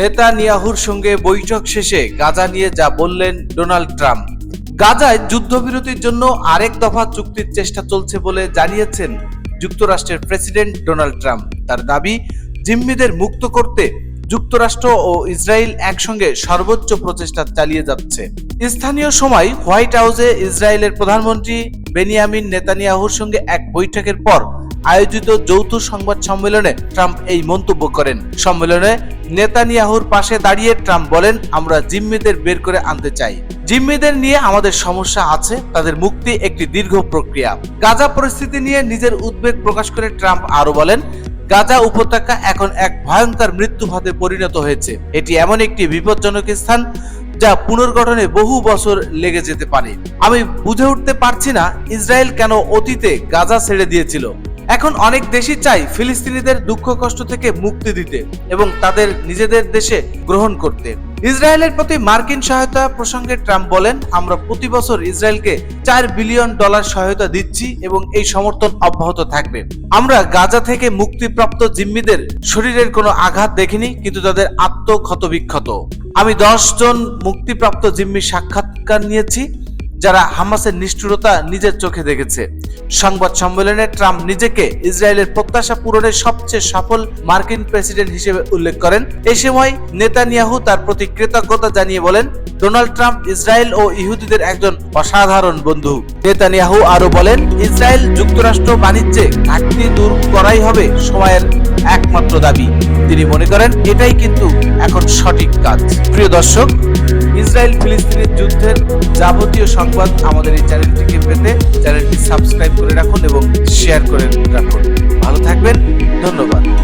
নেতানিয়াহুর সঙ্গে বৈঠক শেষে গাজা নিয়ে যা বললেন ডোনাল্ড ট্রাম্প। গাজায় যুদ্ধবিরতির জন্য আরেক দফা চুক্তির চেষ্টা চলছে বলে জানিয়েছেন যুক্তরাষ্ট্রের প্রেসিডেন্ট ডোনাল্ড ট্রাম্প। তার দাবি, জিম্মিদের মুক্ত করতে যুক্তরাষ্ট্র ও ইসরায়েল একসঙ্গে সর্বোচ্চ প্রচেষ্টা চালিয়ে যাচ্ছে। স্থানীয় সময় হোয়াইট হাউসে ইসরায়েলের প্রধানমন্ত্রী বেনিয়ামিন নেতানিয়াহুর সঙ্গে এক বৈঠকের পর আয়োজিত যৌথ সংবাদ সম্মেলনে ট্রাম্প এই মন্তব্য করেন। সম্মেলনে নেতানিয়াহুর পাশে দাঁড়িয়ে ট্রাম্প বলেন, আমরা জিম্মিদের বের করে আনতে চাই। জিম্মিদের নিয়ে আমাদের সমস্যা আছে, তাদের মুক্তি একটি দীর্ঘ প্রক্রিয়া। গাজা পরিস্থিতি নিয়ে নিজের উদ্বেগ প্রকাশ করে ট্রাম্প আরও বলেন, গাজা উপত্যকা এখন এক ভয়ঙ্কর মৃত্যু মৃত্যুভাতে পরিণত হয়েছে। এটি এমন একটি বিপজ্জনক স্থান যা পুনর্গঠনে বহু বছর লেগে যেতে পারে। আমি বুঝে উঠতে পারছি না ইসরায়েল কেন অতীতে গাজা ছেড়ে দিয়েছিল। এখন অনেক দেশই চাই ফিলিস্তিনিদের দুঃখ কষ্ট থেকে মুক্তি দিতে এবং তাদের নিজেদের দেশে গ্রহণ করতে। ইসরায়েলের প্রতি মার্কিন সহায়তা প্রসঙ্গে ট্রাম্প বলেন, আমরা প্রতি বছর ইসরায়েলকে চার বিলিয়ন ডলার সহায়তা দিচ্ছি এবং এই সমর্থন অব্যাহত থাকবে। আমরা গাজা থেকে মুক্তিপ্রাপ্ত জিম্মিদের শরীরের কোনো আঘাত দেখিনি, কিন্তু তাদের আত্মক্ষত বিক্ষত আমি জন মুক্তিপ্রাপ্ত জিম্মির সাক্ষাৎকার নিয়েছি, যারা হামাসের নিষ্ঠুরতা নিজের চোখে দেখেছে। সংবাদ সম্মেলনে ট্রাম্প নিজেকে ইসরায়েলের প্রত্যাশা পূরণের সবচেয়ে সফল মার্কিন প্রেসিডেন্ট হিসেবে উল্লেখ করেন। এই সময় নেতানিয়াহু তার প্রতি কৃতজ্ঞতা জানিয়ে বলেন, ডোনাল্ড ট্রাম্প ইসরায়েল ও ইহুদিদের একজন অসাধারণ বন্ধু। নেতানিয়াহু আরও বলেন, ইসরায়েল যুক্তরাষ্ট্র বাণিজ্যে ঘাটতি দূর করাই হবে সময়ের একমাত্র দাবি। তিনি মনে করেন, এটাই কিন্তু এখন সঠিক কাজ। প্রিয় দর্শক ইসরায়েল ফিলিস্তিনের যুদ্ধের যাবতীয় সংবাদ আমাদের এই চ্যানেলটিকে পেতে চ্যানেলটি সাবস্ক্রাইব করে রাখুন এবং শেয়ার করে রাখুন। ভালো থাকবেন, ধন্যবাদ।